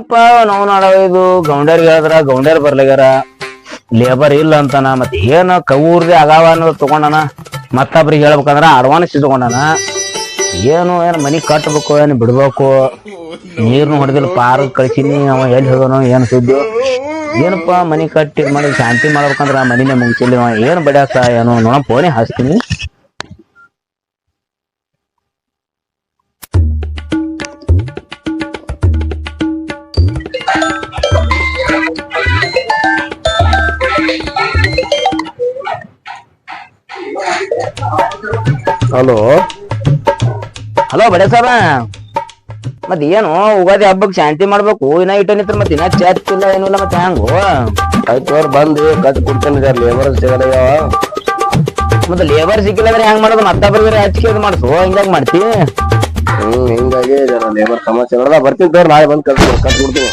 ಅಪ್ಪ ನಾವು ಇದು ಗೌಂಡ್ಯಾರಿಗೆ ಹೇಳಿದ್ರ, ಗೌಂಡರ್ ಬರ್ಲಿಗಾರ. ಲೇಬರ್ ಇಲ್ಲ ಅಂತಾನ, ಮತ್ತೆ ಏನ ಕವೂರ್ದೆ ಅದಾವ ಅನ್ನೋದು ತಗೊಂಡನ. ಮತ್ತೊಬ್ರಿಗೆ ಹೇಳ್ಬೇಕಂದ್ರ ಅಡ್ವಾನ್ಸ್ ಇಟ್ಕೊಂಡನ ಏನು ಏನು ಮನಿ ಕಟ್ಬೇಕು, ಏನು ಬಿಡ್ಬೇಕು. ನೀರ್ನು ಹೊಡೆದಿಲ್ಲ ಪಾರ್ ಕಳ್ಸಿನಿ, ಅವ ಎಲ್ಲಿ ಹೋಗೋನು ಏನು ಸುದ್ದಿ ಏನಪ್ಪ ಮನಿ ಕಟ್ಟಿ ಮಾಡಿ ಶಾಂತಿ ಮಾಡ್ಬೇಕಂದ್ರ ಮನಿನೇ ಮುಗಿಸಿಲ್ಲ ಏನ್ ಬಡಿಯಾಕ, ಏನು ನೋಡ ಫೋನೇ ಹಚ್ತೀನಿ. ಹಲೋ? ಹಲೋ ಬಡೆ ಸಾಬ ಮತ್ ಏನು ಉಗಾದಿ ಹಬ್ಬಕ್ಕೆ ಶಾಂತಿ ಮಾಡ್ಬೇಕು? ಇನ್ನ ಇಟ್ಟು ನಿತ್ರ ಮತ್ತೆ ಇನ್ನ ಚರ್ಚ್ ಇಲ್ಲ ಏನು ಇಲ್ಲ ಮತ್ತೆ ಹ್ಯಾಂಗು ಆಯ್ತು ಅವ್ರು ಬಂದು ಕಟ್ ಕೊಡ್ತೇನೆ ಲೇಬರ್ ಸಿಗಲ್ಲ ಮತ್ತೆ ಲೇಬರ್ ಸಿಕ್ಕಿಲ್ಲ ಅಂದ್ರೆ ಹೆಂಗ್ ಮಾಡೋದು? ಮತ್ತೊಬ್ಬರಿಗೆ ಹಚ್ಚಿಕೆ ಇದು ಮಾಡಿಸು ಹಿಂಗಾಗಿ ಮಾಡ್ತಿ? ಹ್ಮ್ ಹಿಂಗಾಗಿ ಲೇಬರ್ ಸಮಸ್ಯೆ ನೋಡ ಬರ್ತೀನಿ ಸರ್ ನಾಳೆ ಬಂದು ಕಟ್ ಕಟ್ ಕೊಡ್ತೀನಿ.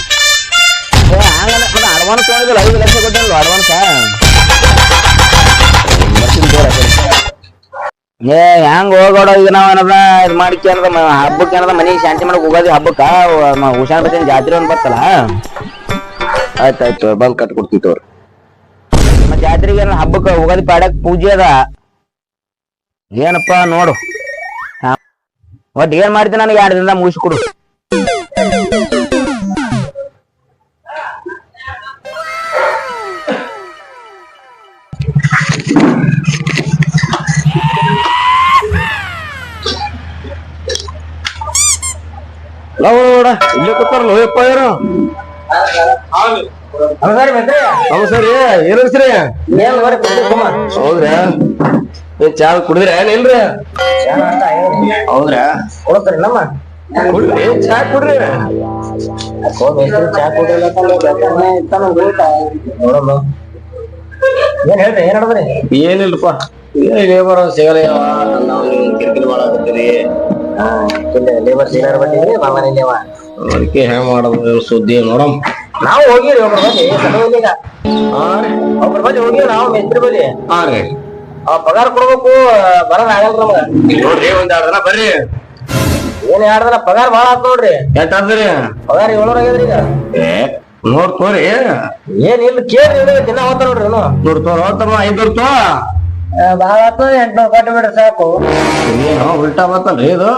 ಅಡ್ವಾನ್ಸ್ ತೊಗೊಂಡಿಲ್ಲ ಐದು ಲಕ್ಷ ಕೊಟ್ಟಿಲ್ಲ ಅಡ್ವಾನ್ಸ್ ಬರ್ತೀನಿ ಕಡೆ. ಏ ಹೆಂಗ್ ಹೋಗೋಡ ಈಗ ನಾವ್ ಏನದ ಇದ್ ಮಾಡಿಕೆ ಏನದ ಮ- ಹಬ್ಬಕ್ಕೆ ಏನದ ಮನಿಗ್ ಶಾಂತಿ ಮಾಡಕ್ ಉಗಾದಿ ಹಬ್ಬಕ್ಕ ಹುಷಾರ್ ಬರ್ತೇನೆ ಜಾತ್ರೆ ಒಂದ್ ಬರ್ತಲ್ಲ ಆಯ್ತಾಯ್ತು ಬಂದ್ ಕಟ್ ಕೊಡ್ತೀನಿ ತೋರ್ ಮತ್ ಜಾತ್ರೆಗೆ ಏನ ಹಬ್ಬಕ್ಕ ಉಗಾದಿ ಪಾಡಕ್ ಪೂಜೆ ಅದ? ಏನಪ್ಪ ನೋಡು. ಹಾ. ಒಟ್ ಏನ್ ಮಾಡ್ತೀನಿ ನನಗೆ ಎರಡು ದಿನದ ಮುಗಿಸ್ಕೊಡು. ನೋಡ ಇಲ್ಲೇ ಕೂತಾರಲ್ಲ ಹೋಯಪ್ಪ ಯಾರು? ನಮಸ್ಕಾರ ಏನ್ ಹೆಸ್ರಿ ಹೌದ್ರಾ? ಏನ್ ಚಾ ಕುಡಿದ್ರ? ಏನ್ ಇಲ್ರಿ? ಹೌದ್ರಾ? ಕುಡ್ರಿ ಚಾ ಕುಡ್ರಿ? ಏನ್ ಹೇಳ್ರಿ ಏನ್ ಹೇಳಿದ್ರಿ ಏನಿಲ್ಲಪ್ಪ ಏನ್ ಲೇಬರ್ ಸಿಗಲ್ಲ ನಾವು ಕಿರಿಕಿರಿ ಮಾಡಾಕತ್ತೀರಿ. ಲೇಬರ್ ಸಿಗಾರ ಬಟ್ಟಿದ್ರಿ ಮಾಮನೆ ಅದಕ್ಕೆ ಹೆಂಗ್ ಮಾಡೋದು ಸುದ್ದಿ ನೋಡಮ್. ನಾವು ಹೋಗಿರಿ ಒಬ್ರ ಬಲ್ಲಿ ರೀ. ಒಬ್ರ ಬಲ್ಲಿ ಹೋಗಿವಿ ನಾವು ಮೇಸ್ತ್ರಿ ಬಲ್ಲಿ ಹಾ ರೀ. ಆ ಪಗಾರ ಕೊಡ್ಬೇಕು ಬರೋದ್ ಆಗಲ್ಲ ನಮಗ. ನೋಡ್ರಿ ಒಂದ್ ಎರಡ್ ದಿನ ಬರ್ರಿ. ಏನ್ ಎರಡ್ ಪಗಾರ ಬಾಳ ಆತ್ ನೋಡ್ರಿ. ಎಷ್ಟ್ ಆದ್ರಿ ಪಗಾರ ಏಳ್ನೂರ ಆಗ್ಯದ್ರಿ ಈಗ. ಏ ನೋಡ್ ತೋರಿ. ಏನ್ ಇಲ್ಲ ಕೇಳಿ ಇಲ್ಲ ದಿನ ಹೋಗ್ತಾರ ನೋಡ್ರಿ ಇನ್ನು. ನೋಡ್ ತೋರ್ ಹೋತಮ್ಮ ಐದೂರ್ ತೋ. ಭಾಳ ಆತು ಎಂಟ್ನೂರು ಕೊಟ್ಟು ಬಿಡ್ರಿ ಸಾಕು. ಏನು ಉಲ್ಟಾ ಬರ್ತಲ್ರಿ ಇದು?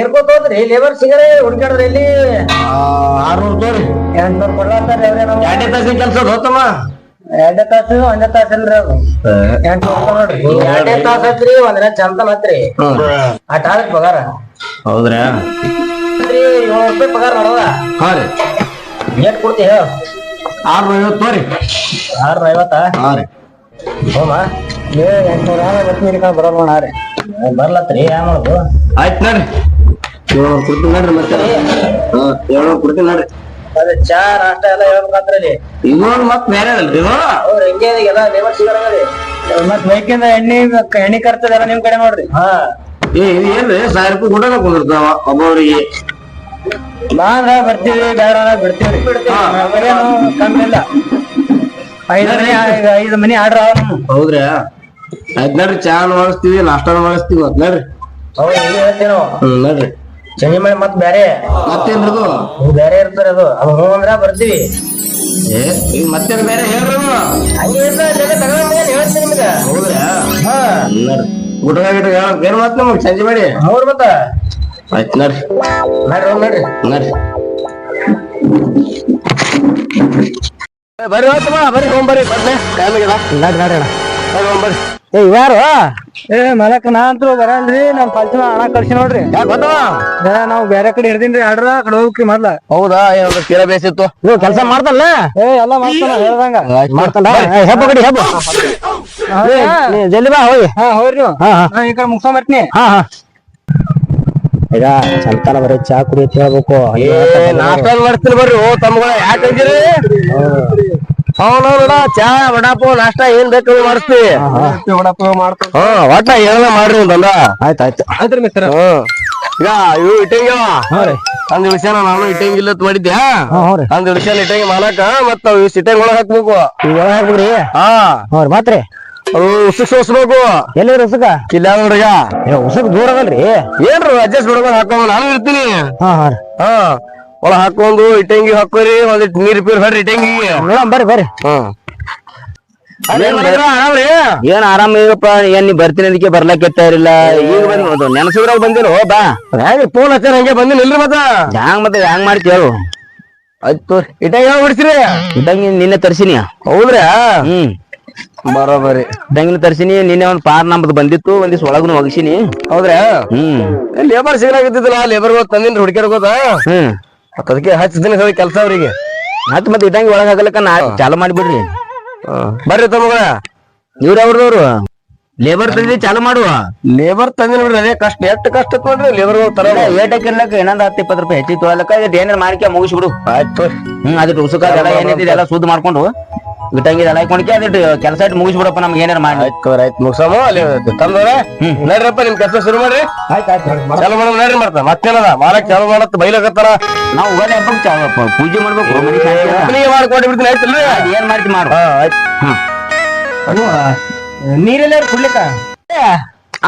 ಏರ್ಕೋತ ಹೋದ್ರಿ ಲೇಬರ್ ಸಿಗರೆ ಹುಡ್ಕಾಡ್ರಿ ಇಲ್ಲಿ. ಆರ್ನೂರ್ ತೋರಿ. ಎಂಟ್ನೂರು ನಾವು ಎರಡೇ ತಾಸಿನ ಕೆಲ್ಸ ಹೋತಮ್ಮ? ಎರಡೇ ತಾಸು ಒಂದೇ ತಾಸು ಇಲ್ರಿ ಅದು ಎಂಟ್ನೂರ್ ನೋಡ್ರಿ. ಎರಡೇ ತಾಸು ಐತ್ರಿ ಒಂದಿನ ಚಂದ ಹ್ಮ್. ಅಟ್ ಆದ್ರಿ ಪಗಾರ. ಹೌದ್ರಾ? ಏಳ್ನೂರ್ ರೂಪಾಯಿ ಪಗಾರ ನೋಡವ ಹಾ ರೀ. ಏಟ್ ಕೊಡ್ತಿ ಹೇಳ. ಆರ್ನೂರ ಐವತ್ತು ತೋರಿ. ಆರ್ನೂರ ಐವತ್ತ? ಹಾ ರೀ. ಹೋಮ ಏ ಎಂಟ್ನೂರ ಬರ್ತೀನಿ ಹಿಡ್ಕೊಂಡ್ ಬರೋಣ ರೀ ಬರ್ಲತ್ರಿ ಏನ್ ಮಾಡೋದು ಆಯ್ತ್ ನೋಡ್ರಿ. ಏಳ್ನೂರ್ ಕೊಡ್ತೀನಿ ನೋಡ್ರಿ ಮತ್ತೆ. ಹಾ ಏಳ್ನೂರ್ ಕೊಡ್ತೀನಿ ನೋಡ್ರಿ. ಅದೇ ಚಾ ನಾಷ್ಟ ಎಲ್ಲ ಹೇಳ್ಬೇಕಂತ್ರಲ್ಲಿ ಇನ್ನೊಂದ್ ಮತ್ತೆ ಬೇರೆ ಅಲ್ರಿ ಅವ್ರ ಹೆಂಗೆ ಎಲ್ಲ ಲೇಬರ್ ಸಿಗಲ್ಲ ಮತ್ ಬೈಕಿಂದ ಎಣ್ಣೆ ಎಣ್ಣೆ ಖರ್ಚದಲ್ಲ ನಿಮ್ ಕಡೆ ನೋಡ್ರಿ. ಹಾ. ಏ ಇದು ಏನ್ರಿ ಸಾವಿರ ರೂಪಾಯಿ ಗುಡನ ಕುಂದಿರ್ತಾವ ಒಬ್ಬೊಬ್ರಿಗೆ. ಬಾ ಅಂದ್ರ ಬರ್ತೀವಿ ಬೇಡ ಬಿಡ್ತೀವಿ. ಕಮ್ಮಿ ಇಲ್ಲ. ಐದು ಮನಿ ಐದು ಮನಿ ಆರ್ಡರ್ ಅವ ಹೌದ್ರಾ ಆಯ್ತ್ ನೋಡ್ರಿ ಚಾ ಮಾಡಿಸ್ತೀವಿ ನಾಷ್ಟಾನು ಮಾಡಿಸ್ತೀವಿ ಮತ್ ನೋಡ್ರಿ. ಹೌದು ಈಗ ಹೇಳ್ತೀವಿ ನಾವು. ಹ್ಮ್ ನೋಡ್ರಿ. ಚಂಜಿ ಮಾಡಿ ಮತ್ ಬೇರೆ ಮತ್ತೇನ್ರಿ ಅದು? ಇವ್ ಬೇರೆ ಇರ್ತಾರೆ ಅದು. ಅದು ಹ್ಞೂ ಅಂದ್ರ ಬರ್ತೀವಿ. ಏ ಈಗ ಮತ್ತೇನ್ ಬೇರೆ ಹೇಳ್ರಿ ಅದು. ಹಂಗೆ ಇರ್ತಾರ ಜನ ತಗೊಂಡ್ ಹೇಳ್ತೀನಿ ನಿಮ್ಗೆ. ಹೌದ್ರಾ? ಹಾ. ನೋಡ್ರಿ. ಊಟ ಗಿಟ ಹೇಳಕ್ ಏನ್ ಮತ್ ನಮಗ್? ಸಂಜೆ ಮಾಡಿ? ಹೌದ್ ಮತ್ತ. ಆಯ್ತ್ ನೋಡ್ರಿ. ನೋಡ್ರಿ ಹೋಗ್ ನೋಡ್ರಿ. ನೋಡ್ರಿ. ಬರ್ರಿ ಬರ್ರಿ ಹೋಗ್ಬರ್ರಿ ಬರ್ರಿ. ಟೈಮ್ ಆಗ್ಯದ ನೋಡ್ರಿ ನೋಡ್ರಿ ಅಣ್ಣ. ಬರ್ರಿ. ಹೋಗ್ಬರ್ರಿ ಏ ಇವಾರು ಏ ಮಲಕ್ ನಾ ಅಂತೂ ಬರಲ್ರಿ. ನಮ್ ಪಲ್ಚಿನ ಹಣ ಕಳ್ಸಿ ನೋಡ್ರಿ. ಯಾಕೆ ಗೊತ್ತವ ಏ ನಾವ್ ಬೇರೆ ಕಡೆ ಹಿಡ್ದಿನ್ರಿ ಆಡ್ರ ಆ ಕಡೆ ಹೋಗ್ರಿ ಮೊದ್ಲ. ಹೌದಾ? ಏನಾದ್ರು ತೀರಾ ಬೇಸಿತ್ತು? ನೀವು ಕೆಲಸ ಮಾಡ್ತಲ್ಲ ಏ ಎಲ್ಲ ಮಾಡ್ತಾನ ಹೇಳ್ದಂಗ. ಮಾಡ್ತಾನ. ಹೆಬ್ಬ ಕಡಿ ಹೆಬ್ಬ. ಜಲ್ದಿ ಬಾ ಹೋಗಿ. ಹಾ ಹೋಗ್ರಿ ನೀವು. ಹಾ ಹಾ. ಈ ಕಡೆ ಮುಗ್ಸ್ಕೊಂಡ್ ಬರ್ತೀನಿ. ಹಾ ಹಾ. ಈಗ ಸಂತಾನ ಬರೀ ಚಾ ಕುಡಿಯತ್ ಹೇಳ್ಬೇಕು. ಏ ನಾಷ್ಟ ಮಾಡ್ತೀನಿ ಬರ್ರಿ. ಓ ತಮ್ಗಳ ಯಾಕೆ ಅಂದಿರಿ? ಅವನವ್ನ ಚಾ ವಡಾಪಾವ್ ನಾಷ್ಟ ಏನ್ ಬೇಕು ಮಾಡಿಸ್ತೀವಿ ಹಾ ಒಟ್ಟ ಏನ ಮಾಡ್ರಿ ಒಂದಲ್ಲ ಆಯ್ತು ಆಯ್ತು. ಆಯ್ತ್ರಿ ಮಿಸ್ಟರ್ ಹ್ಮ್. ಈಗ ಇವು ಇಟ್ಟಂಗ್ಯವ ಅಂದ್ ವಿಷಯನ ನಾನು ಇಟ್ಟಂಗಿಲ್ಲತ್ ಮಾಡಿದ್ದೆ. ಹಾ ಹ್ಞೂ ರೀ. ಅಂದ್ ವಿಷಯ ಇಟ್ಟಂಗಿ ಮಾಲಕ ಮತ್ತ ಅವು ಸಿಟ್ಟಂಗ್ ಒಳಗ್ ಹಾಕ್ಬೇಕು. ಒಳಗೆ ಹಾ. ರೀ ಮಾತ್ರಿ. ಅವು ಉಸುಕ್ ಸೋಸ್ಬೇಕು. ಎಲ್ಲಿ ಉಸುಕ? ಇಲ್ಲ ನೋಡ್ರಿಗ ಏ ಉಸುಕ್ ದೂರ ಅದಲ್ರಿ? ಏನ್ರಿ ಅಡ್ಜಸ್ಟ್ ಬಿಡ್ಕೊಂಡು ಹಾಕೋ ನಾನು ಇರ್ತೀನಿ. ಹಾ ಹಾ. ಒಳ ಹಾಕೊಂಡು ಇಟ್ಟಂಗಿ ಹಾಕೋರಿ ಒಂದಿಟ್ ನೀರ್ ಪೀರ್ ಬರ್ರಿ ಇಟ್ಟಂಗಿ ನೋಡಮ್ ಬರ್ರಿ ಬರ್ರಿ. ಹ್ಮ್ ಏನ್ ಆರಾಮ ಈಗಪ್ಪ ಏನ್ ನೀ ಬರ್ತೀನಿ ಅದಕ್ಕೆ ಬರ್ಲಕ್ಕ ಇರಲಿಲ್ಲ ಈಗ ಬಂದ್ ನೆನಸಿದ್ರಾಗ ಬಂದಿಲ್ಲ ಹೋ ಬಾ. ಹೆಂಗ್ ಫೋನ್ ಹಚ್ಚಾರ ಹಂಗೆ ಬಂದಿಲ್ಲ ಇಲ್ರಿ ಮತ್ತ? ಹ್ಯಾಂಗ್ ಮತ್ತೆ ಹ್ಯಾಂಗ್ ಮಾಡಿ ಕೇಳು ಆಯ್ತು ಇಟ್ಟಂಗಿ ಯಾವ ಬಿಡ್ಸ್ರಿ ಇಟ್ಟಂಗಿ ನಿನ್ನೆ ತರ್ಸಿನಿ. ಹೌದ್ರಾ? ಹ್ಮ್. ಬರೋಬರಿ. ಇಟ್ಟಂಗಿನ ತರ್ಸಿನಿ ನಿನ್ನೆ ಒಂದ್ ಪಾರ್ ನಮ್ದು ಬಂದಿತ್ತು ಒಂದಿವ್ಸ ಒಳಗೂ ಒಗಸಿನಿ. ಹೌದ್ರಾ? ಹ್ಮ್. ಲೇಬರ್ ಸಿಗ್ಲಾಗಿದ್ದಿಲ್ಲ ಲೇಬರ್ ತಂದಿನ್ ಹುಡುಕ್ಯಾರ ಹೋದ ಹ್ಮ್. ಮತ್ತ್ ಅದಕ್ಕೆ ಹಚ್ಚಿದ್ದೀನಿ ಸರ್ ಕೆಲಸ ಅವ್ರಿಗೆ. ಮತ್ತೆ ಮತ್ತೆ ಇದ್ದಂಗೆ ಒಳಗ್ ಹಾಕಲಕ್ಕ ನಾ ಚಾಲು ಮಾಡಿಬಿಡ್ರಿ. ಬರ್ರಿ ತಮಗ ಇವ್ರ ಅವ್ರದವ್ರು ಲೇಬರ್ ತಂದಿ ಚಾಲು ಮಾಡುವ? ಲೇಬರ್ ತಂದಿ ನೋಡ್ರಿ ಅದೇ ಕಷ್ಟ ಎಷ್ಟು ಕಷ್ಟ ನೋಡ್ರಿ ಲೇಬರ್ ತರ ಏಟಕ್ಕೆ ಇರ್ಲಕ್ಕ ಇನ್ನೊಂದ್ ಹತ್ತು ಇಪ್ಪತ್ತು ರೂಪಾಯಿ ಹೆಚ್ಚಿತ್ತು ಅದಕ್ಕೆ ಇದು ಏನಾರ ಮುಗಿಸಿ ಮುಗಿಸ್ಬಿಡು ಆಯ್ತು ಹ್ಮ್ ಅದು ಉಸುಕ ಎಲ್ಲ ಏನಿದೆ ಎಲ್ಲ ಸುದ್ದು ಮಾಡ್ಕೊಂಡು ಇಟ್ಟಂಗಿ ಎಲ್ಲ ಹಾಕೊಂಡ್ಕೆ ಅದಿಟ್ಟು ಕೆಲಸ ಇಟ್ಟು ಮುಗಿಸ್ಬಿಡಪ್ಪ ನಮ್ಗೆ ಏನಾರ ಮಾಡಿ. ಆಯ್ತು ಆಯ್ತು ಮುಗ್ಸಮ್ಮ ಅಲ್ಲಿ ತಂದವ್ರೆ. ನಡ್ರಪ್ಪ ನಿಮ್ ಕೆಲಸ ಶುರು ಮಾಡ್ರಿ. ಚಾಲು ಮಾಡೋದು ನಡ್ರಿ ಮಾಡ್ತಾ ಮತ್ತೇನದ? ಮಾಲಕ್ ಚಾಲು ಮಾಡತ್ ಬೈಲಕತ್ತಾರ ನಾವು ಉಗಾದಿ ಹಬ್ಬಕ್ಕೆ ಚಾಲು ಪೂಜೆ ಮಾಡ್ಬೇಕು ಮನೆ ಶಾಂತಿ ಅದ. ಒಬ್ಬನಿಗೆ ಮಾಡ್ಕೊಟ್ಟು ಬಿಡ್ತೀನಿ ಆಯ್ತಿಲ್ರಿ ಏನ್ ಮಾಡ್ತಿ ಮಾಡು. ಆಯ್ತು. ನೀರೆಲ್ಲ ಕುಡ್ಲಿಕ್ಕ?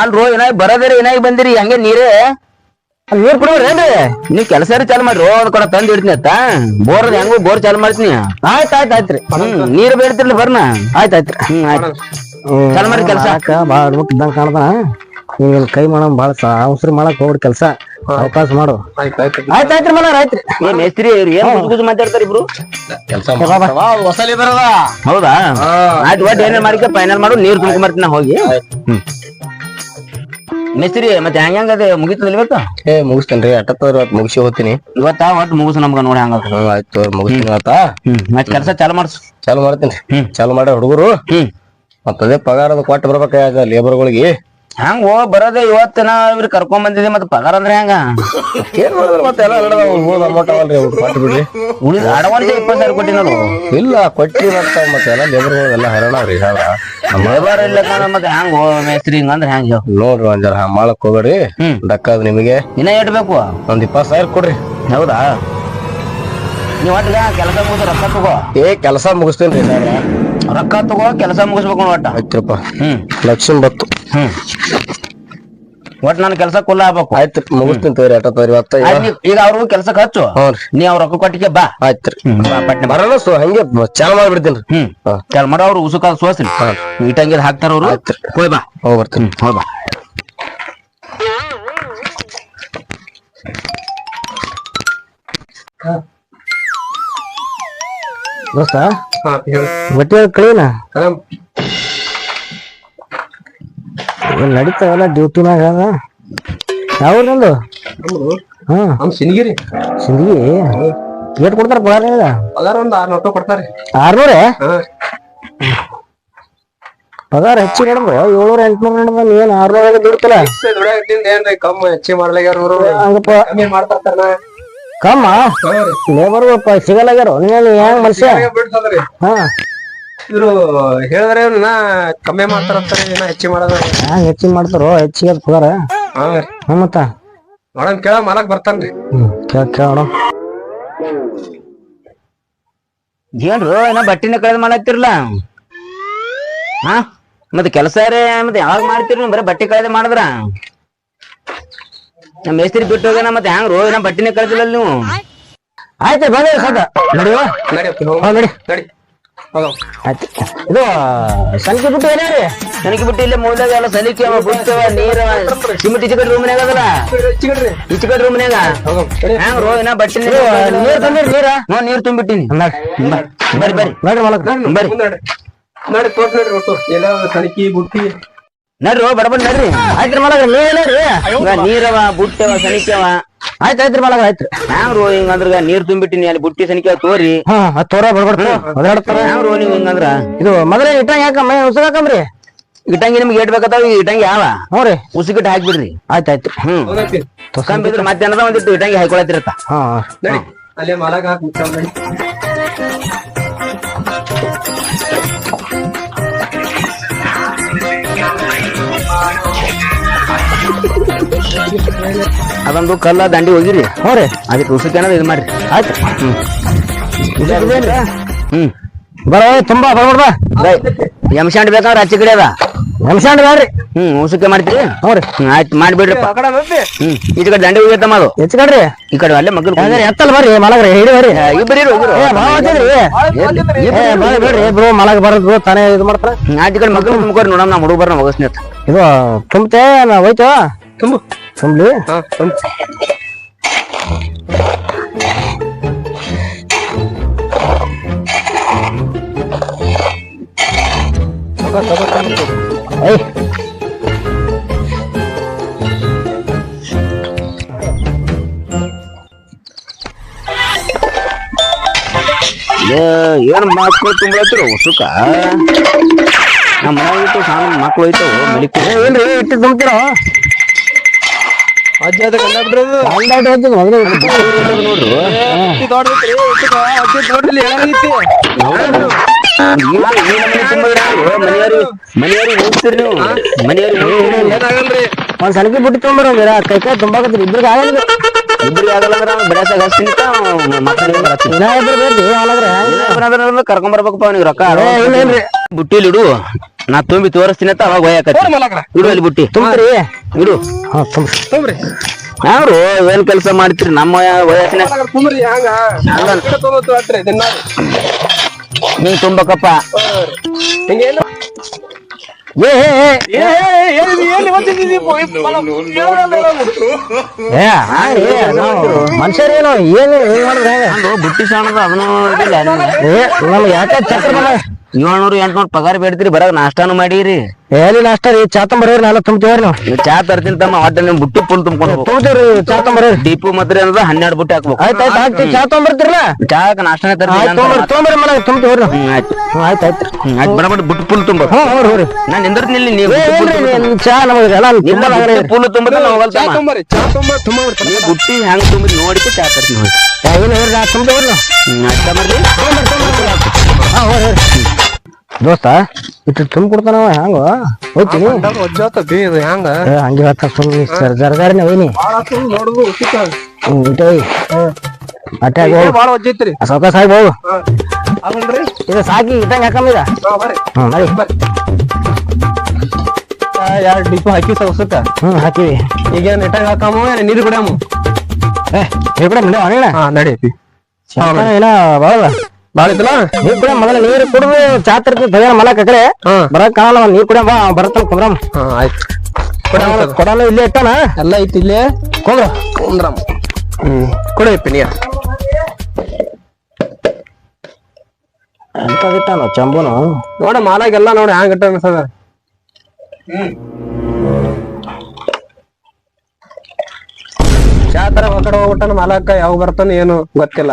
ಅಲ್ರೋ ಏನಾಗಿ ಬರೋದ್ರಿ ಏನಾಗಿ ಬಂದಿರಿ ಹಂಗೆ ನೀರೇ? ನೀರ್ ಕುಡಿಯೋರಿ ಏನ್ರಿ? ನೀವ್ ಕೆಲಸ ಚಾಲು ಮಾಡ್ರಿ ಒಂದ್ ಕೊಡ ತಂದ್ ಇಡ್ತೀನಿ ಆತ ಬೋರ್ ಹೆಂಗೋ ಬೋರ್ ಚಾಲು ಮಾಡ್ತೀನಿ. ಆಯ್ತ್ ಆಯ್ತ್ ಆಯ್ತ್ರಿ ಹ್ಮ್ ನೀರ್ ಬೇಡ್ತಿರ್ಲಿ ಬರ್ನ? ಆಯ್ತ್ ಆಯ್ತ್ರಿ ಹ್ಮ್ ಆಯ್ತು. ಚಾಲು ಮಾಡಿ ಕೆಲಸ. ಕಾಣದ ನೀನ್ ಕೈ ಮಾಡ ಬಾಳ ಅವಸರ ಮಾಡಕ್ ಹೋಗ್ಬಿಡ್ ಕೆಲ್ಸ. ಅವಕಾಶ ಮಾಡು. ಆಯ್ತು ಆಯ್ತು ಆಯ್ತ್ ಆಯ್ತ್ರಿ ಇವ್ರು ಏನ್ ಗುಜು ಗುಜು ಮಾತಾಡ್ತಾರ ಇಬ್ರು? ಕೆಲಸ ಹೌದಾ? ಆಯ್ತು ಒಟ್ಟು ಏನೇನ್ ಮಾಡಿಕ ಫೈನಲ್ ಮಾಡು ನೀರ್ ತುಂಬ್ಕೊಂಬರ್ತೀನಿ ಮಾಡ್ತೀನಿ ಹೋಗಿ. ಮೇಸ್ತ್ರಿ ಮತ್ತೆ ಹೆಂಗ ಹೆಂಗ ಅದೇ ಮುಗಿತದ ಇವತ್ತು? ಏ ಮುಗಿಸ್ತೇನ್ರಿ ಅಟ್ಟತ್ತವ್ರ ಇವತ್ತು ಮುಗಿಸಿ ಹೋಗ್ತೀನಿ. ಇವತ್ತ ಒಟ್ಟು ಮುಗಿಸ್ ನಮ್ಗ ನೋಡಿ ಹಂಗ ಆಯ್ತು ಮುಗಿಸ್ತೀನಿ ಇವತ್ತ. ಹ್ಮ್ ಮತ್ತೆ ಕೆಲಸ ಚಾಲು ಮಾಡ್ಸು. ಚಾಲು ಮಾಡ್ತೀನಿ. ಹ್ಮ್. ಚಾಲು ಮಾಡ್ರಿ ಹುಡುಗರು. ಮತ್ತದೇ ಮತ್ತ ಅದೇ ಪಗಾರದ ಕೊಟ್ಟು ಬರ್ಬೇಕಾಗ ಲೇಬರ್ಗಳಿಗೆ ಹಂಗ ಬರೋದೆ ಬರೋದೇ ಇವತ್ತಿನ ಇವ್ರ ಕರ್ಕೊಂಡ್ ಬಂದಿದೆ ಮತ್ತೆ ಪಗಾರ ಅಂದ್ರೆ ಹೆಂಗ? ಏನ್ ಮಾಡಿದ್ರ ಮತ್ತೆ ಎಲ್ಲ ಎಲ್ಲ ಹೋದ ಅಮೌಂಟ್ ಅವಲ್ರಿ ಅವ್ರು ಕೊಟ್ಟು ಬಿಡ್ರಿ. ಉಳಿದ ಅಡವಾನ್ಸ್ ಇಪ್ಪತ್ತು ಸಾವಿರ ಕೊಟ್ಟಿನದು ಇಲ್ಲ ಕೊಟ್ಟಿ ಮತ್ತೆ ಮತ್ತೆ ಎಲ್ಲ ಲೇಬರ್ ಎಲ್ಲ ಹರಣ ರೀ ಸಾವ್ರ ಲೇಬರ್ ಇಲ್ಲ ಕಾಣ ಮತ್ತೆ ಹೆಂಗ್ ಓ ಮೇಸ್ತ್ರಿ ಹಿಂಗಂದ್ರೆ ಹೆಂಗ್ ನೋಡ್ರಿ ಒಂದ್ ಜರ ಮಾಡಕ್ ಹೋಗ್ಬೇಡ್ರಿ ಡಕ್ಕದ್ ನಿಮಗೆ. ಇನ್ನ ಇಟ್ಬೇಕು ಒಂದ್ ಇಪ್ಪತ್ ಸಾವಿರ ಕೊಡ್ರಿ. ಹೌದಾ? ನೀವ್ ಕೆಲಸ ಮುಗಿದು ರೊಕ್ಕ ತಗೋ. ಏ ಕೆಲಸ ಮುಗಿಸ್ತೀನಿ ರೀ ರೊಕ್ಕ ತಗೋ ಕೆಲಸ ಮುಗಿಸ್ಬೇಕು ನೋಡ್ ಒಟ್ಟ. ಆಯ್ತ್ರಪ್ಪ. ಹ್ಮ್. ಲಕ್ಷನ್ ಬತ್ತು ಹ್ಮ್. ಒಟ್ ನನ್ ಕೆಲಸ ಕುಲ್ಲ ಆಗ್ಬೇಕು. ಆಯ್ತು ಮುಗಿಸ್ತೀನಿ ತೋರಿ ಅಟ್ಟ ತೋರಿ ಆಯ್ತ್ ಈಗ ಅವ್ರಿಗೂ ಕೆಲ್ಸಕ್ಕೆ ಹಚ್ಚು. ಹ್ಞೂ ನೀ ಅವ್ರ ರೊಕ್ಕ ಕೊಟ್ಟಿಗೆ ಬಾ. ಆಯ್ತ್ರಿ. ಬಾ, ಪಟ್ನೆ ಬಾ. ಬರಲ್ಲ ಸೊ ಹಂಗೆ ಚಾಲು ಮಾಡ್ಬಿಡ್ತೀನಿ. ಹ್ಮ್. ಹಾ. ಕೆಲ್ ಮಾಡೋ ಅವ್ರು ಉಸುಕ ಸೋಸ್ರಿ. ಇಟ್ಟಂಗಿದ್ ಹಾಕ್ತಾರ ಅವ್ರು. ಆಯ್ತ್ರಿ. ಹೋಯ್ ಬಾ. ಹೋಗಿ ಬರ್ತೀನಿ. ಹ್ಮ್ ಹೋಯ್ ಬಾ. ದೋಸ್ತ ಬಟ್ಟೆ ಕಳೀನ ಏನ್ ನಡೀತಾವಲ್ಲ ಡ್ಯೂಟಿನಾಗ ಯಾವ ನಂದು ಹಾ. ನಮ್ ಸಿನಿಗಿರಿ ಏಟ್ ಕೊಡ್ತಾರ ಪಗಾರ ನಿನಗ? ಪಗಾರ ಒಂದ್ ಆರ್ನೂರು ರೂಪಾಯಿ ಕೊಡ್ತಾರೆ. ಆರ್ನೂರೇ ಪಗಾರ ಹೆಚ್ಚಿಗೆ ನಡೆದು ಏಳ್ನೂರ ಎಂಟ್ನೂರ ನಡೆದ ಏನ್ ಆರ್ನೂರ ದುಡ್ತಲ್ಲ? ಏನ್ರಿ ಕಮ್ಮಿ ಹೆಚ್ಚಿಗೆ ಮಾಡ್ಲಾಗ್ಯಾರ ಹಂಗಪ್ಪ. ಕಮ್ಮಿ ಮಾಡ್ತಾರ ಕಮ್ಮ? ಲೇಬರ್ ಸಿಗಲ್ಲಾಗ್ಯಾರ? ನೀನ್ ಹೆಂಗ್ ಮನುಷ್ಯ? ಹಾ. ಇವ್ರು ಹೇಳಿದ್ರೆ ನಾ ಕಮ್ಮಿ ಮಾಡ್ತಾರಂತಾರೆ ಇನ್ನ ಹೆಚ್ಚಿಗೆ ಮಾಡೋದು. ಹ್ಯಾಂಗ ಹೆಚ್ಚಿಗೆ ಮಾಡ್ತಾರೋ ಹೆಚ್ಚಿಗೆ ಅದ್ ಪಗಾರ ಮತ್ತ? ನೋಡಮ್ ಕೇಳ ಮಾಲಕ್ ಬರ್ತಾನ್ರಿ ಹ್ಮ್ ಕೇಳ ಕೇಳೋಣ ಏನ್ರು ಏನ ಬಟ್ಟಿನ ಕಳೆದ ಮಾಡತ್ತಿರ್ಲ? ಹಾ ಮತ್ತೆ ಕೆಲಸ ಮತ್ತೆ ಯಾವಾಗ ಮಾಡ್ತೀರಿ ನೀವು? ಬರೀ ಬಟ್ಟೆ ಕಳೆದ ಮಾಡಿದ್ರ? ನಮ್ಮ ಮೇಸ್ತ್ರಿ ಬಿಟ್ಟು ಹೋಗ್ಯಾನ ಮತ್ತೆ ಹ್ಯಾಂಗ್ರು? ಏನ ಬಟ್ಟಿನ ಕಳೆದಿಲ್ಲ ನೀವು? ಆಯ್ತು ಬಂದ್ರೆ ಸಾಕ ನಡಿವ ಹಾ ನಡಿ. ನಡಿ. ಆಯ್ತು ಇದು ಸಂಖ್ಯೆ ಬಿಟ್ಟು ಏನಾರಿ? ನನಗೆ ಬಿಟ್ಟು ಇಲ್ಲೇ ಮೂಲ್ದಾಗ ಎಲ್ಲ ಸಲಿಕೆ ಅವ ಬುಟ್ಟವ ನೀರ ಸಿಮೆಂಟ್ ಈಚೆ ಕಡೆ ರೂಮ್ನ್ಯಾಗ ಅದಲ್ಲ? ಈಚೆ ಕಡೆ ರೂಮ್ನ್ಯಾಗ ರೋ ಏನ ಬಟ್ಟೆ ನೀರ್ ತಂದಿರಿ ನೀರ? ನಾ ನೀರ್ ತುಂಬಿಟ್ಟಿನಿ. ಬರ್ರಿ ಬರ್ರಿ ಬರ್ರಿ ನೋಡ್ರಿ ಮಲಕ್. ಬರ್ರಿ ನೋಡಿ ತೋರ್ಸ್ ನೋಡ್ರಿ ಒಟ್ಟು. ಎಲ್ಲ ಸಲಿಕೆ ಬುಟ್ಟಿ. ನಡ್ರಿ ಬಡಬಡ್ ನಡ್ರಿ. ಏನಾರಿ ಈಗ ನೀರವ ಬುಟ್ಟವ ಸನಿಕ್ಯವ ಆಯ್ತು ಆಯ್ತ್ರಿ ಮಲಕ್ ಆಯ್ತ್ರಿ ಹಿಂಗ ಹಿಂಗಂದ್ರ ನೀರ್ ತುಂಬಿಟ್ಟಿನಿ ಅಲ್ಲಿ ಬುಟ್ಟಿ ಸನಿಕೆ ತೋರಿ. ಹಾ ತೋರ ಬಡ್ಬಡ್ತು ಒದಾಡ್ತಾರ ಹ್ಯಾಂಗ್ರು ನೀವು ಹಿಂಗಂದ್ರ ಇದು ಮೊದಲೇ ಇಟ್ಟಂಗ ಯಾಕಮ್ಮ? ಉಸಗಾಕಮ್ರಿ ಇಟ್ಟಂಗಿ ನಿಮ್ಗೆ ಏಟ್ ಬೇಕತ್ತಾವ ಈಗ ಇಟ್ಟಂಗಿ ಯಾವ? ಹ್ಞೂ ರೀ. ಉಸಿಗಿಟ್ಟು ಹಾಕ್ಬಿಡ್ರಿ. ಆಯ್ತು ಆಯ್ತು ಹ್ಮ್. ಕಂಬಿದ್ರ ಮತ್ತೆ ಏನದ ಒಂದಿಟ್ಟು ಇಟ್ಟಂಗಿ ಹಾಕೊಳತಿರತ್ತ ಹಾ ನಡಿ. ಅಲ್ಲೇ ಮಲಗ ಹಾಕಿ ಅದೊಂದು ಕಲ್ಲ ದಂಡಿ ಹೋಗಿರಿ. ಹ್ಞೂ ರೀ. ಅದಕ್ಕೆ ಉಸುಕ್ ಏನದ ಇದು ಮಾಡ್ರಿ. ಆಯ್ತು. ಹ್ಮ್. ಬರೋ ತುಂಬಾ ಬರ್ಬಾರ್ದ ಎಂಶಾಂಡ್ ಬೇಕಾದ್ರೆ ಆಚೆ ಕಡೆ ಅದ. ನೆಮ್ಸ್ಯಾಂಡ್ ಬೇಡ್ರಿ. ಹ್ಮ್ ಉಸುಕೆ ಮಾಡ್ತೀರಿ? ಹ್ಞೂ ರೀ. ಹ್ಮ್ ಆಯ್ತು ಮಾಡ್ಬಿಡ್ರಿ? ಹ್ಮ್ ಈ ಕಡೆ ದಂಡೆ ಹೋಗೈತಮ್ಮ ಅದು. ಹೆಚ್ಚಿಗಡ್ರಿ ಈ ಕಡೆ ಅಲ್ಲೇ ಮಗ್ಗಲ್ ಎತ್ತಲ್ ಬರ್ರಿ ಮಲಗ್ರಿ ಹಿಡಿ ಬರ್ರಿ. ಇಬ್ಬರಿ ಬಿಡ್ರಿ ಬ್ರೋ ಮಲಗ ಬರೋದು ತಾನೇ ಇದು ಮಾಡ್ತಾರ. ಆಯ್ತು ಈ ಕಡೆ ಮಗಲ್ ತುಂಬ್ಕೊರಿ ನೋಡಮ್ ನಾ ಹುಡುಗ ಬರ್ನ ಮಗಸ್ನೇತ ಇದು ತುಂಬತೆ ನಾ ಹೋಯ್ತು. ತುಂಬು. ತುಂಬಲಿ ಏಯ್. ಏನ್ ಮಕ್ಕಳು ತುಂಬಳತ್ತಿರ ಹೊಸಕ? ನಮ್ಮ ಮನೆಯಾಗಿತ್ತು ಸಣ್ಣ ಮಕ್ಕಳು ಐತವು ಮಲಿಕ ಏನ್ರಿ ಇಟ್ಟು ತುಂಬ್ತಿರೋ? ಅಜ್ಜ ಅದ ಕಂಡ ಬಿಡ್ರದು ಒಂದ್ ಸಲಕಿ ಬಿಟ್ಟು ತೊಂಬರ ಕೈ ಕೈ ತುಂಬಾಕತ್ರಿ ಇಬ್ರಿಗೆ ಆಗಲ್ಲ ಇಬ್ರಿಗೆ ಆಗಲ್ಲ ಅಂದ್ರೆ ಮಾತಾಡಿ ಬರತ್ತೀನಿ. ಇನ್ನ ಇಬ್ರು ಬೇಡ್ರಿ ಕರ್ಕೊಂಡ್ ಬರ್ಬೇಕಪ್ಪ ಅವ್ನಿಗೆ ರೊಕ್ಕ. ಇಲ್ಲ ಇಲ್ರಿ ಬುಟ್ಟಿಲಿ ಇಡು ನಾ ತುಂಬಿ ತೋರಿಸ್ತೀನಿ ಅಂತ ಅವಾಗ ಮಲಕ್ರ ಇಡು ಅಲ್ಲಿ ಬುಟ್ಟಿ ತುಂಬ್ರಿ ಇಡು ಹಾ ತುಂಬ್ರಿ ಯಾರು ಏನ್ ಕೆಲಸ ಮಾಡ್ತೀರಿ ನಮ್ಮ ವಯಸ್ಸಿನ ನೀನ್ ತುಂಬಕಪ್ಪ ಮನುಷ್ಯರೇನು ಏನು ಮಾಡಿದ್ರೆ ಬುಟ್ಟಿ ಸಾಣದ ಅದನ್ನ ನಮ್ಗೆ ಯಾಕೆ ಚಕ್ರ ಏಳ್ನೂರು ಎಂಟ್ನೂರು ಪಗಾರ ಬೇಡ್ತೀರಿ ಬರಾಗ ನಾಷ್ಟಾನು ಮಾಡೀರಿ. ಎಲ್ಲಿ ನಾಷ್ಟ ರೀ ಚಾ ತೊಂಬರ್ರಿ ನಾಳೆ ತುಂಬ್ತೀವ್ರಿ ನಾವು. ನೀವು ಚಾ ತರ್ತೀನಿ ತಮ್ಮ ಒಟ್ಟ ನಿಮ್ ಬುಟ್ಟಿ ಫುಲ್ ತುಂಬ್ಕೊಂಡು ತುಂಬ್ತೀವ್ರಿ ಚಾ ಡೀಪು ದೀಪು ಮದ್ರಿ ಅಂದ್ರೆ ಹನ್ನೆರಡು ಬುಟ್ಟಿ ಹಾಕ್ಬೇಕು. ಆಯ್ತು ಆಯ್ತು ಹಾಕ್ತಿ ಚಾ ತೊಂಬರ್ತಿರಲ್ಲ ಚಾಕ ನಾಷ್ಟಾನೇ ತರ್ತೀನಿ ಆಯ್ತ್ ತೊಂಬರ್ ತೊಂಬರ್ರಿ ಮನೆ ತುಂಬ್ತೀವ್ರಿ ಆಯ್ತು ಆಯ್ತು. ಹ್ಞೂ ಆಯ್ತ್ ಆಯ್ತು. ಬಡ ಬಡ ಬುಟ್ಟಿ ಫುಲ್ ತುಂಬ ಹ್ಞೂ ಹ್ಞೂ ಹ್ಞೂ ರೀ ನಾನು ನಿಂದಿರ್ತೀನಿ ನೀವು ತುಂಬ. ಚಾ ನಮಗೆ ಎಲ್ಲ ನಿಮ್ಮ ತುಂಬಾ ಫುಲ್ ತುಂಬಿದ್ರೆ ನಾವು ಚಾ. ತುಂಬರಿ ಚಾ ತುಂಬ ತುಂಬ ನೀವು ಬುಟ್ಟಿ ಹೆಂಗ್ ತುಂಬಿದ್ ನೋಡಿ ಚಾ ತರ್ತೀನಿ ಹೋಗಿ. ಏನು ಹೇಳ್ರಿ ನಾ ತುಂಬ್ತೀವ್ರಿ ನಾವು. ದೋಸ್ತ ಇಟ್ಟು ತುಂಬ ಕೊಡ್ತಾನವ ಹ್ಯಾಂಗ? ಹೋಯ್ತೀನಿ ಒಜ್ಜಾತತಿ ಇದು ಹೆಂಗ ಏ ಹಂಗೆ ಹೇಳ್ತಾ ಸುಮ್ಮನೆ ಸರ್ ಜರಗಾರಿನ ಹೋಯ್ನಿ ಭಾಳ ನೋಡುದು ಇಟ್ಟು ಅಟ್ಯಾಗ ಹೋಗು ಭಾಳ ಒಜ್ಜೈತ್ರಿ ಸಾವ್ಕಾಸ ಆಗಿ ಹೋಗು ಇದು ಸಾಕಿ ಇಟ್ಟಂಗೆ ಹಾಕಮ್ಮ ಈಗ. ಹ್ಞೂ ನಡಿ. ಎರಡು ಡಿಪು ಹಾಕಿ ಸವಸಕ್ಕ ಹ್ಞೂ ಹಾಕಿವಿ. ಈಗ ನೆಟ್ಟಾಗ ಹಾಕಾಮು ಏನ್ ನೀರು ಕುಡಿಯಾಮು? ಏ ನೀರು ಕೂಡ ಮುಂದೆ ಅಣ್ಣ. ಹಾ ನಡೀತಿ ಏನ ಬಾಳಲ್ಲ ಭಾಳ ಇತ್ತಲ್ಲ ನೀರು ಮೊದಲ ನೀರ್ ಕುಡಿದು ಚಾ ತರ್ತೀವಿ ತಗೋಣ ಮಲಕ ಕಡೆ ಹಾ. ಬರಕ್ ಕಾಣಲ್ಲ ಒಂದ್ ನೀರು ಕುಡಿಯ ಬಾ ಬರತ್ತ ಕುಂದ್ರಮ್ ಹಾ ಆಯ್ತು. ಕೊಡಲ್ಲ ಇಲ್ಲೇ ಇಟ್ಟಾನ? ಎಲ್ಲ ಐತಿ ಇಲ್ಲೇ? ಕುಂದ್ರ ಕುಂದ್ರಮ್ ಹ್ಮ್ ಕೊಡೈತಿ ನೀರ್. ಎಂತದಿಟ್ಟಾನ ಚಂಬುನು? ನೋಡ ಮಾಲಾಗೆಲ್ಲ ನೋಡಿ ಹ್ಯಾಂಗ ಇಟ್ಟ ಅನ್ಸದ? ಚಾ ತರ ಹೊಕಡೆ ಹೋಗ್ಬಿಟ್ಟಾನ ಮಾಲಕ್ಕ ಯಾವ ಬರ್ತಾನ ಏನು ಗೊತ್ತಿಲ್ಲ.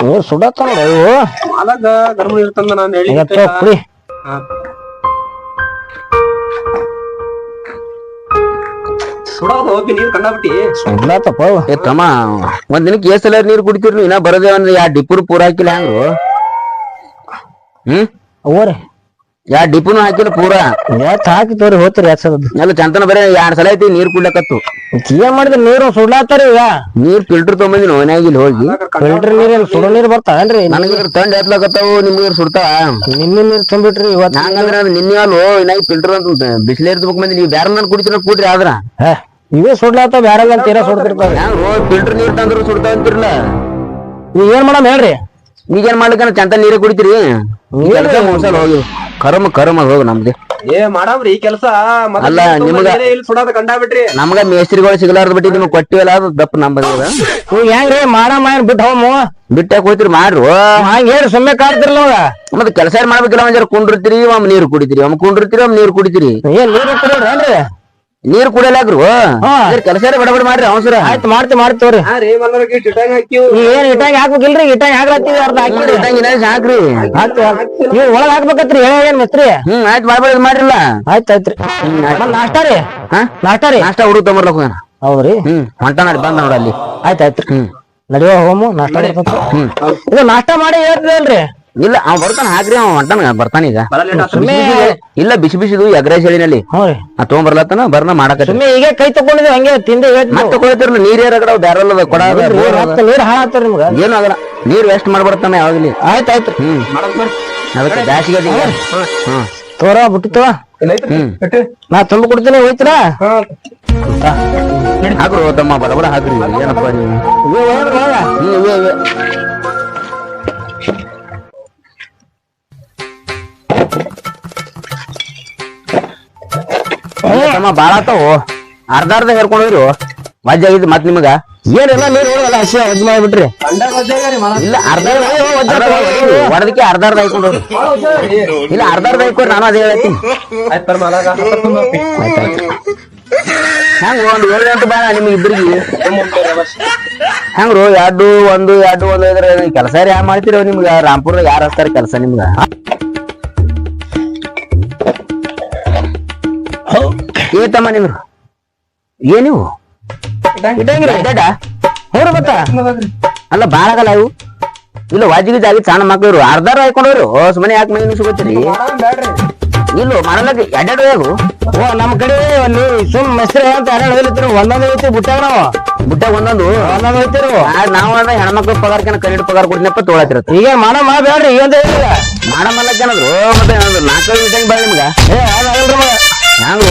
ನೀರು ಸುಡತ್ತ ನೋಡು ಇವು. ಮಾಲಕ ಗರ್ಮ ಇರ್ತಂದ ನಾನು ಹೇಳಿ ಇವತ್ತು ಕುಡಿ ಸುಡೋದು ಹೋಗಿ ನೀರ್ ಕಂಡಬಿಟ್ಟಿ ಸುಡ್ಲಾತಪ್ಪ ಅವು. ಏ ತಮ್ಮ ಒಂದ್ ದಿನಕ್ಕೆ ಎಷ್ಟ್ ಸಲ ನೀರ್ ಕುಡಿತೀರಿ ನೀವು? ಇನ್ನ ಬರದೇ ಒಂದ್ ಯಾ ಡಿಪುರ್ ಪೂರ ಹಾಕಿಲ್ಲ ಹೆಂಗ್ರು ಹ್ಮ್? ಅವ್ರಿ ಯಾ ಡಿಪುನು ಹಾಕಿಲ್ಲ ಪೂರಾ? ಎತ್ ಹಾಕಿ ತೋರಿ ಹೋತ್ರಿ ಎಲ್ಲ ಚಂತನ ಬರೇ ಎರಡ್ ಸಲ ಐತಿ ನೀರ್ ಕುಡ್ಲಕತ್ತು. ಏನ್ ಮಾಡಿದ್ರಿ ನೀರು ಸುಡ್ಲಾತಾರಿ ಈಗ? ನೀರ್ ಫಿಲ್ಟರ್ ತೊಗೊಂಬಂದಿನ ಓನ್ಯಾಗ ಇಲ್ಲಿ ಹೋಗಿ. ಫಿಲ್ಟರ್ ನೀರ್ ಸುಡೋ ನೀರು ಬರ್ತಾವೇನ್ರಿ ನನಗೆ ತಂಡ ಎತ್ಲಕತ್ತಾವು ನಿಮ್ಗೆ ಸುಡ್ತಾವ ನಿನ್ನೆ ನೀರ್ ತುಂಬಿಟ್ರಿ ಇವತ್ತು. ಹಂಗಂದ್ರ ಅದು ನಿನ್ನೆ ಅಲ್ಲೋ ಇನ್ನಾಗಿ ಫಿಲ್ಟರ್ ಅಂತ ಬಿಸಿಲೇ ಇರ್ಬೇಕು ಮಂದಿ ನೀವು ಬ್ಯಾರ ನಾನು ಕುಡಿತೀರ ಕುಡ್ರಿ ಆದ್ರ. ಹೇ, ಇವೇ ಸುಡ್ಲಾತಾವ ಬ್ಯಾರಲ್ಲ ತೀರಾ ಸುಡ್ತಿರ್ತಾವ. ಫಿಲ್ಟರ್ ನೀರ್ ತಂದ್ರು ಸುಡ್ತಾವ ಅಂತಿರ್ಲ ನೀವ್ ಏನ್ ಮಾಡಮ್ ಹೇಳ್ರಿ? ಈಗೇನ್ ಮಾಡ್ಲಿಕ್ಕ ಚಂತ ನೀರೇ ಕುಡಿತೀರಿ? ಕೆಲಸ ಮುಗ್ಸಲ್ ಹೋಗಿ. ಕರಮ ಕರಮ ಹೋಗಿ ನಮ್ದು. ಏ ಮಾಡಾವ್ರಿ ಈ ಕೆಲಸ ಅಲ್ಲ, ನಿಮ್ಗ- ಸುಡೋದ ಕಂಡಾಬಿಟ್ರಿ ನಮ್ಗ ಮೇಸ್ತ್ರಿಗಳು ಸಿಗಲಾರ್ದ ಬಿಟ್ಟು ನಿಮ್ಗೆ ಕೊಟ್ಟಿವಲ್ಲ ಅದು ದಪ್ಪ ನಂಬದ ನೀವ್ ಹೆಂಗ್ರಿ? ಮಾಡಮ್ಮ ಏನ್ ಬಿಟ್ಟು ಹೋಮು ಹೋಯ್ತಿರಿ? ಮಾಡ್ರು. ಹಂಗ ಹೇಳಿ ಸುಮ್ಮನೆ ಕಾಡ್ತಿರಲ್ಲ ಅವಾಗ. ಮತ್ತೆ ಕೆಲಸ ಏನ್ ಮಾಡ್ಬೇಕಿಲ್ಲ ಒಂದ್ ಕುಂಡಿರ್ತೀರಿ ಒಮ್ಮೆ ನೀರು ಕುಡಿತೀರಿ ಒಮ್ಮೆ ಕುಂಡಿರ್ತೀರಿ ಒಮ್ಮೆ ನೀರು ಕುಡಿತೀರಿ. ಏನ್ ನೀರ್ ನೀರ್ ಕುಡಿಯಲಾಗ್ರು ಹಾ. ಕೆಲಸ ಬಡಬಡ ಮಾಡ್ರಿ ಅವ್ಸರ ಆಯ್ತು ಮಾಡ್ತಿ ಮಾಡ್ತೀವ್ರಿ ಏನ್ ಇಟ್ಟಾಗಿ ಹಾಕ್ಬೇಕಿಲ್ರಿ? ಇಟ್ಟಾಗಿ ಹಾಕ್ಲತ್ತೀವಿ ಅರ್ಧ ಹಾಕಿರಿ? ಹಾಕ್ರಿ ಹಾಕ್ತೀವಿ ನೀವ್ ಒಳಗ್ ಹಾಕ್ಬೇಕತ್ರಿ ಹೇಳ ಏನ್ ಮಿಸ್ತ್ರಿ? ಹ್ಮ್ ಆಯ್ತು ಮಾಡ್ಬೇಡ ಮಾಡ್ರಿಲ್ಲ. ಆಯ್ತು ಆಯ್ತ್ರಿ ನಾಷ್ಟಾ ರೀ? ಹಾ? ನಾಷ್ಟಾ ರೀ? ನಾಷ್ಟಾ ಹುಡುಗ ಹೋಗ್ಯಾನ. ಹೌದ್ರಿ? ಹ್ಮ್ ಹೊಂಟ ನೋಡಿ ಬಂದ ನೋಡ ಅಲ್ಲಿ. ಆಯ್ತ್ ಆಯ್ತ್ರಿ ಹ್ಮ್. ನಡಿಯೋ ಹೋಮು ನಾಷ್ಟಾ ಹ್ಮ್. ಇದು ನಾಷ್ಟಾ ಮಾಡಿ ಹೇಳ್ತಿದಲ್ರಿ ಇಲ್ಲ ಅವ್ ಬರ್ತಾನ ಹಾಕ್ರಿ ಅವ್ ಹೊಂಟಾನ ಬರ್ತಾನ ಈಗ. ಸುಮ್ಮನೆ ಇಲ್ಲ ಬಿಸಿ ಬಿಸಿದು ಎಗ್ರೈಸ್ ಹೇಳಿನಲ್ಲಿ. ಆ ತೊಗೊಂಬರ್ಲತ್ತನ ಬರ್ನ ಮಾಡಕ ಸುಮ್ಮನೆ ಈಗ ಕೈ ತಕೊಂಡಿದ್ವಿ ಹಂಗೆ ತಿಂದೆ ಮತ್ತೆ ನೀರ್ ಏರ ಕಡೆ ಬ್ಯಾರಲ್ ಅದ ಕೊಡ ಅದ, ಬೋರ್ ಅದ. ಮತ್ತೆ ನೀರ್ ಹಾಳಾಗ್ತಾರ ನಿಮ್ಗ. ಏನು ಆಗಲ್ಲ ನೀರ್ ವೇಸ್ಟ್ ಮಾಡ್ಬಿಡ್ತಾನ ಯಾವಾಗ್ಲಿ ಆಯ್ತ್ ಆಯ್ತ್ರಿ ಹ್ಮ್. ಅದಕ್ಕೆ ಬ್ಯಾಸಿಗೆ ಈಗ ಹ್ಮ್ ತೋರ ಬಿಟ್ಟಿತ್ತವ ನಾ ತುಂಬಿ ಕೊಡ್ತೀನಿ ಹೋಯ್ತೀರಾ? ಹಾಕ್ರು ತಮ್ಮ ಬಡಬಡ ಹಾಕ್ರಿ ಏನಪ್ಪ ನೀವು. ಹ್ಮ್, ಇವೆ, ಇವೆ. ತಮ್ಮ ಬಾಳ ಆತಾವು. ಅರ್ಧ ಅರ್ಧ ಹೇರ್ಕೊಂಡ್ರು ಮಜ್ಜ ಆಗಿದ್ದು ಮತ್ ನಿಮಗ. ಏನಿಲ್ಲ ನೀರು ಹೋಗಲ್ಲ ಹಸಿ ಮಾಡ್ಬಿಟ್ರಿ. ಇಲ್ಲ ಅರ್ಧ ಹೊಡೆದಕ್ಕೆ ಅರ್ಧ ಅರ್ಧ ಹಾಕೊಂಡ್ರು ಇಲ್ಲ ಅರ್ಧ ಅರ್ಧ ಹಾಕೊಂಡ್ರು ನಾನು ಅದೇ ಹೇಳ್ತೀನಿ. ಹೆಂಗ ಒಂದು ಏಳು ಗಂಟೆ ಬೇಡ ನಿಮ್ಗೆ ಇಬ್ಬರಿಗೆ ಹೆಂಗ್ರು ಎರಡು ಒಂದು ಎರಡು ಒಂದು ಇದ್ರ ಕೆಲಸ ಯಾರು ಮಾಡ್ತೀರೋ ನಿಮ್ಗ? ರಾಮ್ಪುರ್ದಾಗ ಯಾರು ಹಚ್ತಾರೆ ಕೆಲಸ ನಿಮ್ಗ? ಏ ತಮ್ಮ ಇಟ್ಟಂಗಿಲ್ಲ ಇಡ್ಡ ಹೋರ ಬತ್ತ ಅಲ್ಲ ಬಾಳ ಆಗಲ್ಲ ಇವು. ಇಲ್ಲ ವಾಜಿಗೆ ಜಾಗಿ ಸಣ್ಣ ಮಕ್ಳು ಅರ್ಧಾರ ಹಾಕೊಂಡವ್ರು ಸುಮ್ಮನೆ ಯಾಕೆ ಮೈ ಸಿಗುತ್ತೀರಿ ಇಲ್ಲ ಮನಲಕ್ಕೆ ಎಡ್ಡೆಡ್ ಹೋಗು ಓ ನಮ್ ಕಡೆ ಅಲ್ಲಿ ಸುಮ್ ಮೆಸ್ತ್ರಿ ಅಂತ ಎರಡು ಹೇಳಿದ್ರು ಒಂದೊಂದು ಐತಿ ಬುಟ್ಟಾಗ ನಾವು ಬುಟ್ಟಾಗ ಒಂದೊಂದು. ಒಂದೊಂದು ಐತಿರು ನಾವು ಅಂದ್ರೆ ಹೆಣ್ಮಕ್ಳು ಪಗಾರಕ್ಕೆ ಕರೆಕ್ಟ್ ಪಗಾರ ಕೊಡ್ನಪ್ಪ ತೊಗೊಳತಿರತ್ತೆ ಈಗ ಮಾಡ ಬೇಡ್ರಿ ಈಗ ಅಂತ ಹೇಳಿಲ್ಲ. ಮಾಡಮಲ್ಲ ಜನರು ಮತ್ತೆ ನಾಲ್ಕೈದು ಬೇಡ ಬಾಳ ನಿಮ್ಗ? ಏ ಅದಾಗಲ್ರಿ ಹೆಂಗ್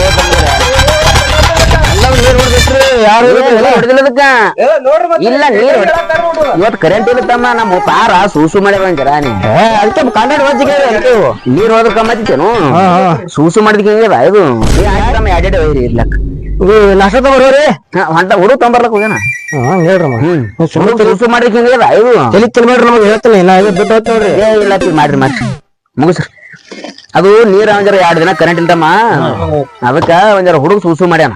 ಎಲ್ಲ ನೀರ್ ಹೊಡೆದಿಟ್ರಿ ಯಾರು ಹೊಡೆದಿಲ್ಲ ಅದಕ್ಕ. ಇಲ್ಲ ನೀರ್ ಇವತ್ತು ಕರೆಂಟ್ ಇಲ್ಲ ತಮ್ಮ ನಮ್ಮ ಪಾರ ಸೂಸು ಮಾಡಿ ಬಂದಿರ ನೀ ಅದಕ್ಕೆ ಕನ್ನಡ ಇವು. ನೀರ್ ಹೋದ್ರ ಕಮ್ಮತ್ತಿತ್ತೇನು ಸೂಸು ಮಾಡಿದ್ಕೆ ಹಿಂಗದ ಇದು ತಮ್ಮ ಎರಡೆಡೆ ಒಯ್ರಿ ಇರ್ಲಕ್. ಇದು ನಾಷ್ಟ ತಗೋರಿ ಹೊಂಟ ಹುಡುಗ ತೊಂಬರ್ಲಕ್ ಹೋಗ್ಯಾನ. ಸೂಸು ಮಾಡಿದಕ್ಕೆ ಹಿಂಗದ ಇದು. ತಲೆ ಮಾಡ್ರಿ ನಮಗೆ ಹೇಳ್ತೀನಿ ನಾ ಹೋಗ್ತೇವ್ರಿ ಇಲ್ಲ ಮಾಡ್ರಿ ಮಾಡ್ರಿ ಮುಗಿಸ್ರಿ. ಅದು ನೀರ್ ಅಂದ್ರೆ ಎರಡ್ ದಿನ ಕರೆಂಟ್ ಇಲ್ದಮ್ಮ. ಅದಕ್ಕ ಒಂಜಾರ ಹುಡುಗ ಸೂಸು ಮಾಡ್ಯಾನ.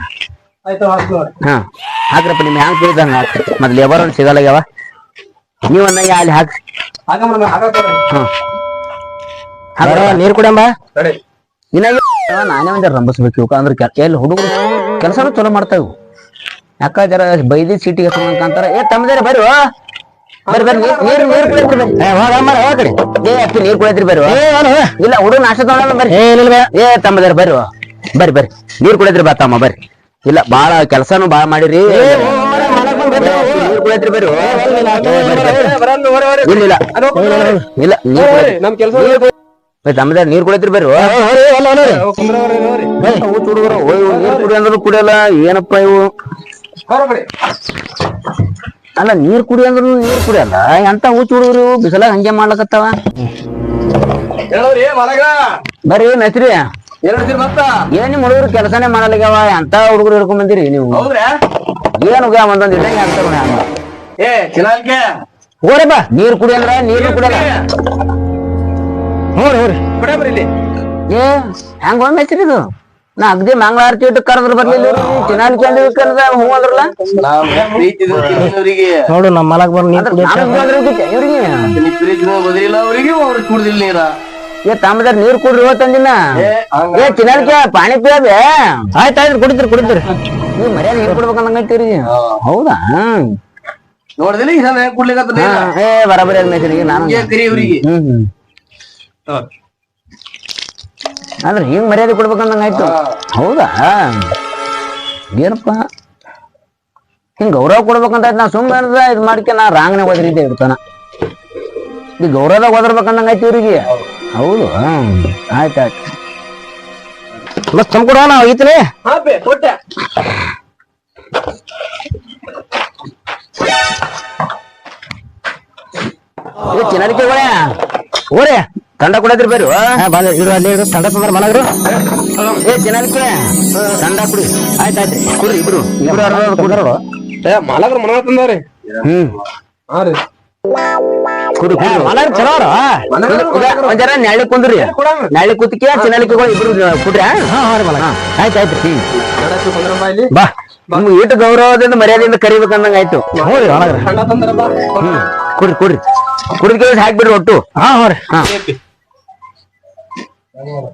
ಹಾ. ಹಾಕ್ರಪ್ಪ ನಿಮ್ ಹ್ಯಾಂಗ್ ಕೇಳಿದಂಗ ಹಾಕ್ರಿ. ಮತ್ ಲೇಬರ್ ಸಿಗಲ್ಲಾಗ್ಯಾವ ನೀವ್ ಅನ್ನಂಗೆ ಅಲ್ಲಿ ಹಾಕ್. ಹಾ ಬರೋ, ನೀರ್ ಕುಡಿಯಂಬ ನಾನೇ ಒಂದ್ ರಂಬಸ್ಬೇಕು ಇವಕ್ಕ ಅಂದ್ರೆ ಕೆಲ ಎಲ್ಲಿ ಹುಡುಗರು ಕೆಲಸನೂ ಚಲೋ ಮಾಡ್ತಾವು. ಯಾಕ ಜರ ಬೈದಿ ಸೀಟಿಗೆ ಅಂತಾರ. ಏ ತಮ್ಮದೇರ ಬರ್ರಿ ಓ. ಬರ್ರಿ ಬರ್ರಿ ನೀರ್ ಕುಡಿದ್ರಿ ಬರ್ರಿ. ಏ ಅಪ್ಪಿ ನೀರ್ ಕುಡಿದ್ರಿ ಬರ್ರಿ. ಇಲ್ಲ ಹುಡುಗ ನಾಷ್ಟ ಬರ್ರಿ. ಏ ತಮ್ಮದಾರ ಬರ್ರಿ. ಬರ್ರಿ ಬರ್ರಿ. ನೀರ್ ಕುಡಿದ್ರಿ ಬಾ ತಮ್ಮ ಬರ್ರಿ. ಇಲ್ಲ ಬಾಳ ಕೆಲಸನು ಬಾಳ ಮಾಡಿರಿ. ಇಲ್ಲ ಇಲ್ಲ ನೀರ್ ಕುಡಿದ್ರಿ. ತಮ್ಮದಾರ ನೀರ್ ಬರ್ರಿ ನೀರ್ ಕುಡಿ ಅಂದ್ರು ಕುಡಿಯಲ್ಲ ಏನಪ್ಪ ಇವು? ಅಲ್ಲ ನೀರ್ ಕುಡಿ ಅಂದ್ರು ನೀರ್ ಕುಡಿಯಲ್ಲ ಎಂತ ಹುಚ್ಚ ಹುಡುಗರು ಬಿಸಿಲ ಹಂಗೆ ಮಾಡ್ಲಕತ್ತಾವ? ಹೇಳೋರಿ ಮಲಗ. ಬರ್ರಿ ಮತ್ತ. ಏನ್ ನಿಮ್ ಹುಡುಗರು ಕೆಲಸನೇ ಮಾಡಲಾಗ್ಯಾವ? ಎಂತ ಹುಡುಗರು ಹಿಡ್ಕೊಂಡ್ ಬಂದಿರಿ ನೀವು? ಹೌದ್ರಾ? ಏನು ಗ ಒಂದೊಂದ್ ಇದ್ದಂಗೆ ಆಗ್ತಾರ ಬಾ ಏ ಹೋರಪ್ಪ ನೀರ್ ಕುಡಿ ಅಂದ್ರ ನೀರ್ ಕುಡಿಯಲ್ಲ ಹೋರಿ ಹೋರಿ ಇಲ್ಲಿ. ಏ ಹೆಂಗ್ ಒಂದ್ ಇದು? ನಾ ಅಗ್ದಿ ಮಂಗಳಾರತಿ ಇಟ್ಟು ಕರೆದ್ರ ಬರ್ಲಿಲ್ಲ ಚಿನ್ನಾಲಿ ಕ್ಯಾಂಡಿ ಕರೆದ ಹೂ ಅಂದ್ರಲ್ಲ? ನಾವ್ ಪ್ರೀತಿ ಅವ್ರಿಗೆ ನೋಡು ನಮ್ಮ ಮಲಕ್ ಬರ್ ನೀರ್ ಅದ್ರ ಕುಡಿಯ ನಾನು ಹೂ ಅಂದ್ರೆ ಇವ್ರಿಗೆ- ಇವ್ರಿಗೆ? ನೀ ಪ್ರೀತಿ ಬದಿಲ್ಲ ಅವ್ರಿಗೆ ಅವ್ರಿಗೆ ಕುಡ್ದಿಲ್ಲ ನೀರ. ಏ ತಮ್ಮದಾರ ನೀರ್ ಕುಡ್ರಿ ಹೋತಂದಿನ ಏ ಹಂಗ. ಏ ಚಿನ್ನಾಲಿಕೆ ಪಾಣಿ ಪಿಯಬೆ ಆಯ್ತು ಆಯ್ತು ಕುಡಿದ್ರಿ ಕುಡಿದ್ರಿ ನೀವ್ ಮರ್ಯಾದ ನೀರ್ ಕೊಡ್ಬೇಕಂದಂಗೈತಿರಿ ಹೌದಾ? ಹ್ಮ್ ನೋಡಿದಿಲ್ಲ ಈಗ ಹೆಂಗ್ ಕುಡ್ಲಿಕತ್ತ ನೀರ ಏ ಬರಾಬರಿ ಅದ್ ಮೆಚ್ರಿ ನಾನು. ಹಿಂಗೆ ಕರಿ ಇವ್ರಿಗೆ. ಹ್ಮ್ ಹ್ಮ್. ಅಂದ್ರೆ ಹಿಂಗ್ ಮರ್ಯಾದೆ ಕೊಡ್ಬೇಕಂದಂಗಾಯ್ತು ಹೌದಾ? ಏನಪ್ಪ? ಹಿಂಗ್ ಗೌರವ ಕೊಡ್ಬೇಕಂತ ನಾ ಸುಮ್ಮನೆ ಇದ್ ಮಾಡ್ಕೆ ನಾ ರಾಂಗ್ನೆ ಓದ್ರಿದ್ದೆ ಇರ್ತಾನ ಈ ಗೌರವದಾಗ ಆಯ್ತು ಇವ್ರಿಗೆ. ಹೌದು ಹ್ಮ್ ಆಯ್ತಾಯ್ತು. ಮತ್ ತಮ್ ಕೊಡುವ ನಾವು ಐತ್ರಿ ಇದು ಒಳ್ಳೆ ಓರಿ ತಂಡ ಕುಡಿದ್ರಿ ಬೇರು ಹಾ ಬಂದ ಇಡು ಅಲ್ಲಿ ಇರು ತಂಡ ತಂದ್ರ ಮಲಗ್ರು ಏ ಚಿನ್ನರಿಕೆ ತಂಡ ಕುಡಿ. ಆಯ್ತಾಯ್ತು ಕುಡ್ರಿ ಇಬ್ರು. ಇಬ್ರು ಅರ್ಧ ಅರ್ಧ ಏ ಮಲಗ್ರ ಮನ ತಂದವ್ರಿ. ಹ್ಮ್. ಹಾ ರೀ. ಕುಡಿ ಕುಡಿ ಮಲಗ್ರು ಚಲೋ ಅವ್ರು ಒಂದ್ ಜರ ನೆಳ್ಳಿ ಕುಂದ್ರಿ. ನೆಳ್ಳಿ ಕುತ್ತಿಗೆ ಚಿನ್ನಲಿಕೆಗಳು ಇಬ್ರು ಕುಡ್ರಿ ಹಾ. ಹಾ ರೀ ಮಲಗ ಆಯ್ತಾಯ್ತು ಹ್ಮ್. ಬಾ. ನಿಮ್ಗೆ ಇಟ್ಟು ಗೌರವದಿಂದ ಮರ್ಯಾದೆಯಿಂದ ಕರಿಬೇಕಂದಂಗ ಆಯ್ತು. ತಂದ್ರ ಕುಡ್ರಿ ಕುಡ್ರಿ. ಕುಡಿದ ಹಾಕ್ಬಿಡ್ರಿ ಒಟ್ಟು. ಹಾ ಹೋರಿ ಹಾ.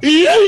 E aí?